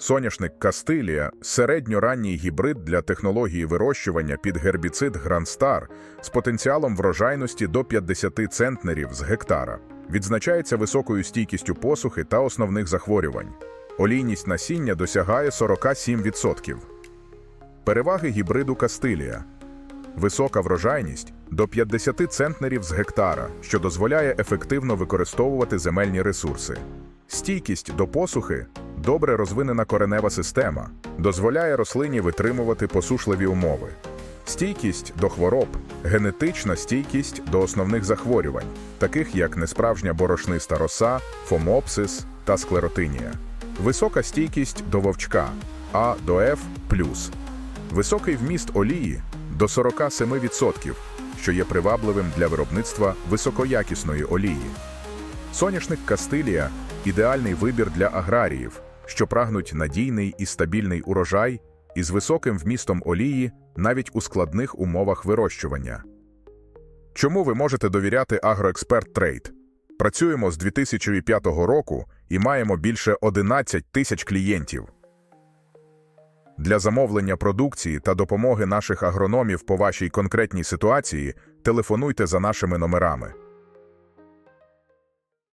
Соняшник Кастилія середньоранній гібрид для технології вирощування під гербіцид Грандстар з потенціалом врожайності до 50 центнерів з гектара. Відзначається високою стійкістю посухи та основних захворювань. Олійність насіння досягає 47%. Переваги гібриду Кастилія. Висока врожайність до 50 центнерів з гектара, що дозволяє ефективно використовувати земельні ресурси. Стійкість до посухи добре розвинена коренева система, дозволяє рослині витримувати посушливі умови. Стійкість до хвороб, генетична стійкість до основних захворювань, таких як несправжня борошниста роса, фомопсис та склеротинія. Висока стійкість до вовчка А до Ф+. Високий вміст олії до 47%, що є привабливим для виробництва високоякісної олії. Соняшник Кастилія ідеальний вибір для аграріїв, що прагнуть надійний і стабільний урожай із високим вмістом олії навіть у складних умовах вирощування. Чому ви можете довіряти Агроексперт Трейд? Працюємо з 2005 року і маємо більше 11 тисяч клієнтів. Для замовлення продукції та допомоги наших агрономів по вашій конкретній ситуації телефонуйте за нашими номерами.